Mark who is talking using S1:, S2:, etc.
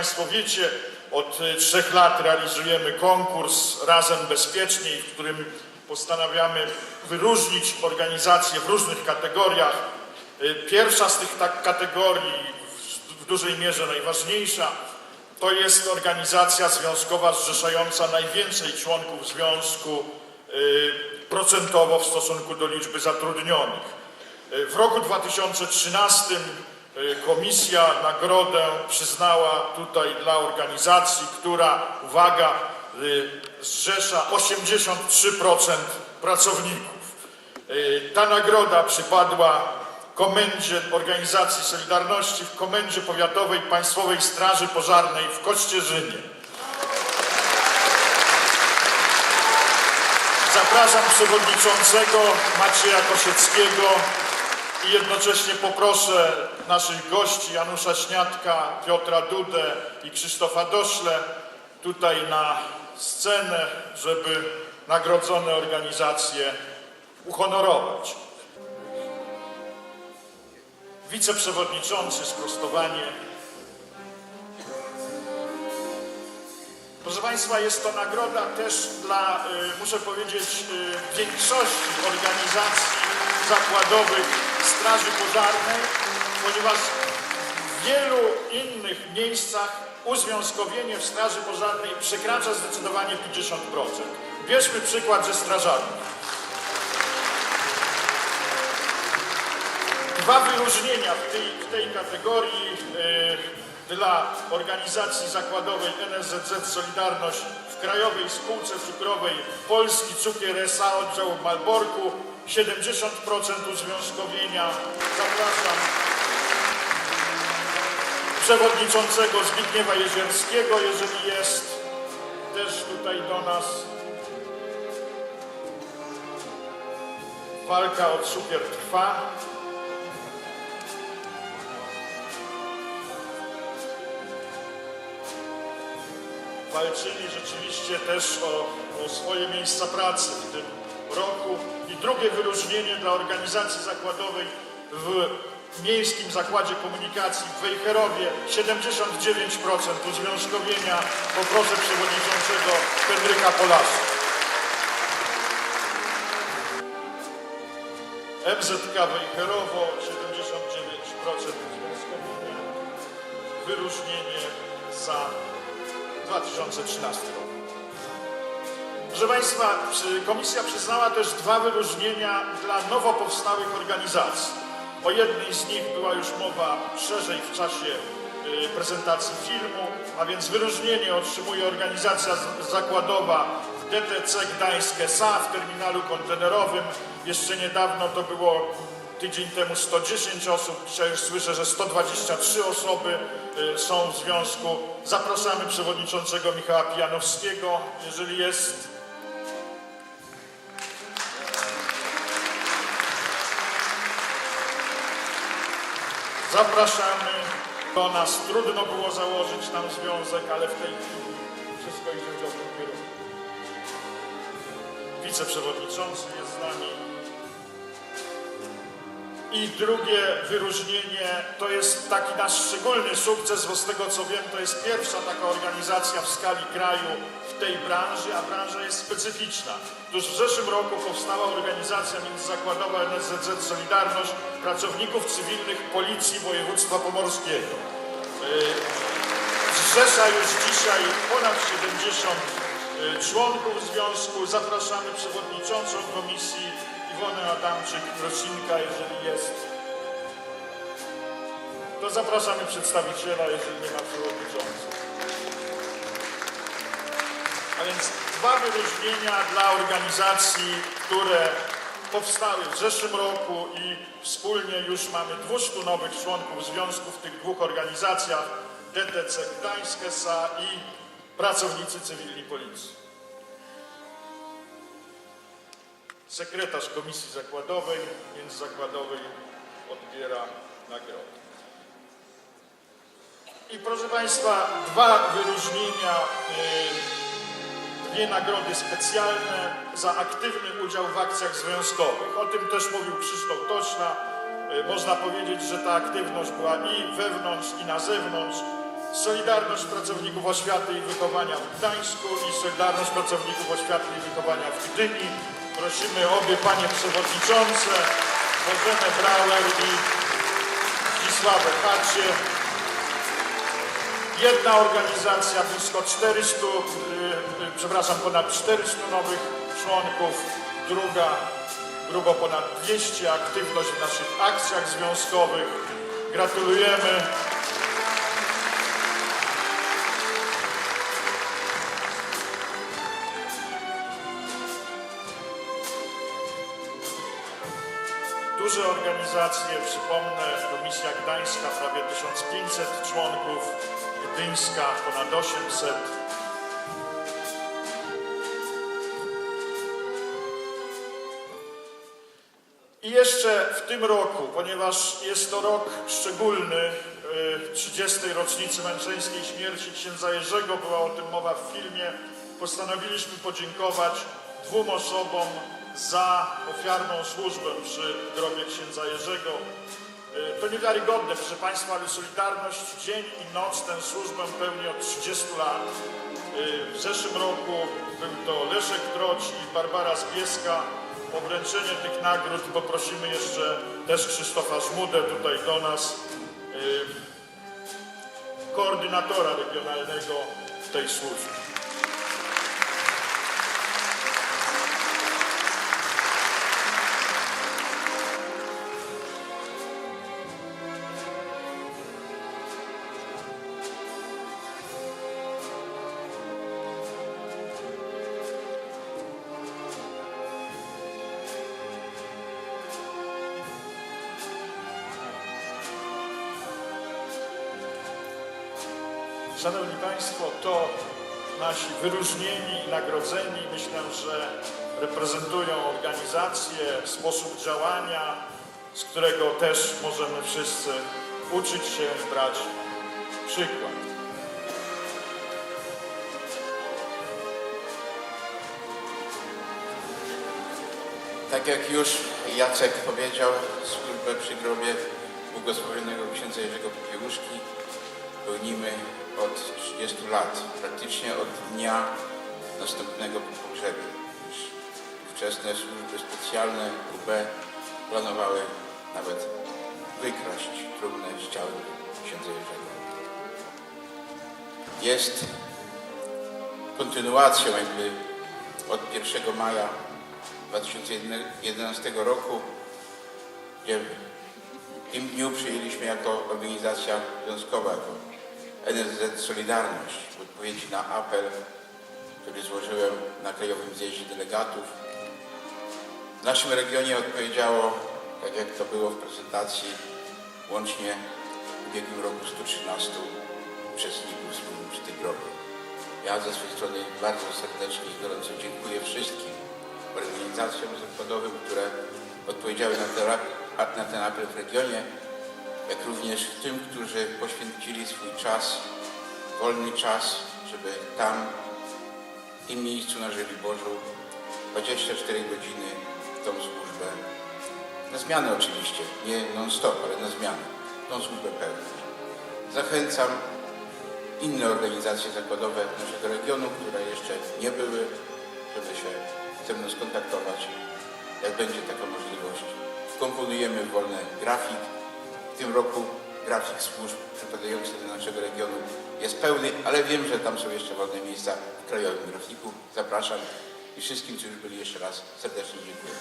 S1: Państwo wiecie, od y, trzech lat realizujemy konkurs Razem Bezpieczniej, w którym postanawiamy wyróżnić organizacje w różnych kategoriach. Y, Pierwsza z tych tak kategorii, w- dużej mierze najważniejsza, to jest organizacja związkowa zrzeszająca najwięcej członków związku y, procentowo w stosunku do liczby zatrudnionych. W roku 2013 y, komisja nagrodę przyznała tutaj dla organizacji, która, uwaga, y, zrzesza 83% pracowników. Y, Ta nagroda przypadła Komendzie Organizacji Solidarności w Komendzie Powiatowej Państwowej Straży Pożarnej w Kościerzynie. Zapraszam przewodniczącego Macieja Kosieckiego i jednocześnie poproszę naszych gości Janusza Śniadka, Piotra Dudę i Krzysztofa Doszle tutaj na scenę, żeby nagrodzone organizacje uhonorować. Wiceprzewodniczący, sprostowanie. Proszę Państwa, jest to nagroda też dla, y, muszę powiedzieć, y, większości organizacji zakładowych Straży Pożarnej, ponieważ w wielu innych miejscach uzwiązkowienie w Straży Pożarnej przekracza zdecydowanie 50%. Bierzmy przykład ze strażami. Dwa wyróżnienia w tej, w tej kategorii e, dla organizacji zakładowej NSZZ Solidarność w Krajowej Spółce Cukrowej Polski Cukier S.A. oddział w Malborku 70% uzwiązkowienia. Zapraszam przewodniczącego Zbigniewa Jezierskiego, jeżeli jest też tutaj do nas. Walka o cukier trwa. Walczyli rzeczywiście też o, o swoje miejsca pracy w tym roku. I drugie wyróżnienie dla organizacji zakładowej w Miejskim Zakładzie Komunikacji w Wejherowie 79% uzwiązkowienia. Poproszę przewodniczącego Henryka Polasa. MZK Wejherowo 79% uzwiązkowienia. Wyróżnienie za 2013 rok. Proszę Państwa, komisja przyznała też dwa wyróżnienia dla nowo powstałych organizacji. O jednej z nich była już mowa szerzej w czasie y, prezentacji filmu, a więc wyróżnienie otrzymuje organizacja zakładowa DTC Gdańsk S.A. w terminalu kontenerowym. Jeszcze niedawno to było tydzień temu 110 osób, dzisiaj już słyszę, że 123 osoby y, są w związku. Zapraszamy przewodniczącego Michała Pijanowskiego, jeżeli jest. Zapraszamy do nas. Trudno było założyć tam związek, ale w tej chwili wszystko idzie w dobrym kierunku. Wiceprzewodniczący jest z nami. I drugie wyróżnienie to jest taki nasz szczególny sukces, bo z tego co wiem, to jest pierwsza taka organizacja w skali kraju w tej branży, a branża jest specyficzna. Otóż w zeszłym roku powstała organizacja międzyzakładowa NSZZ Solidarność Pracowników Cywilnych Policji Województwa Pomorskiego. Yy, Zrzesza już dzisiaj ponad 70 y, członków związku. Zapraszamy przewodniczącą komisji Iwonę Adamczyk-Prosinka, jeżeli jest. To zapraszamy przedstawiciela, jeżeli nie ma przewodniczącego. A więc dwa wyróżnienia dla organizacji, które powstały w zeszłym roku i wspólnie już mamy 200 nowych członków związków w tych dwóch organizacjach DTC Gdańsk S.A. i pracownicy cywilni policji. Sekretarz Komisji Zakładowej, Międzyzakładowej odbiera nagrodę. I proszę Państwa, dwa wyróżnienia, y, dwie nagrody specjalne za aktywny udział w akcjach związkowych. O tym też mówił Krzysztof Tośna. Y, Można powiedzieć, że ta aktywność była i wewnątrz, i na zewnątrz. Solidarność Pracowników Oświaty i Wychowania w Gdańsku i Solidarność Pracowników Oświaty i Wychowania w Gdyni. Prosimy obie panie przewodniczące, Bożenę Brauer i Zdzisławę Hacie. Jedna organizacja, blisko 400, y, y, przepraszam, ponad 400 nowych członków, druga grubo ponad 200, aktywność w naszych akcjach związkowych. Gratulujemy. Duże organizacje, przypomnę, Komisja Gdańska prawie 1500 członków, Gdyńska ponad 800. I jeszcze w tym roku, ponieważ jest to rok szczególny, y, 30. rocznicy męczeńskiej śmierci księdza Jerzego, była o tym mowa w filmie, postanowiliśmy podziękować dwóm osobom za ofiarną służbę przy grobie księdza Jerzego. Y, To niewiarygodne, proszę Państwa, ale Solidarność dzień i noc tę służbę pełni od 30 lat. Y, W zeszłym roku był to Leszek Droć i Barbara Zbieska. O wręczenie tych nagród poprosimy jeszcze też Krzysztofa Żmudę tutaj do nas, y, koordynatora regionalnego tej służby. Szanowni Państwo, to nasi wyróżnieni i nagrodzeni. Myślę, że reprezentują organizację, sposób działania, z którego też możemy wszyscy uczyć się, brać przykład.
S2: Tak jak już Jacek powiedział, służbę przy grobie błogosławionego księdza Jerzego Popiełuszki pełnimy od 30 lat, praktycznie od dnia następnego po pogrzebie, wczesne służby specjalne UB planowały nawet wykraść trumnę z ciałem księdza Jerzego. Jest kontynuacją jakby od 1 maja 2011 roku, gdzie w tym dniu przyjęliśmy jako organizacja związkowa, jako NSZ Solidarność, w odpowiedzi na apel, który złożyłem na Krajowym Zjeździe Delegatów. W naszym regionie odpowiedziało, tak jak to było w prezentacji, łącznie w ubiegłym roku 113 uczestników służby przy tej. Ja ze swojej strony bardzo serdecznie i gorąco dziękuję wszystkim organizacjom zakładowym, które odpowiedziały na ten apel w regionie, jak również tym, którzy poświęcili swój czas, wolny czas, żeby tam, w tym miejscu na Ziemi Bożą 24 godziny tą służbę, na zmianę oczywiście, nie non-stop, ale na zmianę, tą służbę pełnić. Zachęcam inne organizacje zakładowe naszego regionu, które jeszcze nie były, żeby się ze mną skontaktować, jak będzie taka możliwość. Komponujemy wolny grafik. Tym roku grafik służb przypadający do naszego regionu jest pełny, ale wiem, że tam są jeszcze wolne miejsca w krajowym grafiku. Zapraszam i wszystkim, którzy byli jeszcze raz serdecznie dziękuję.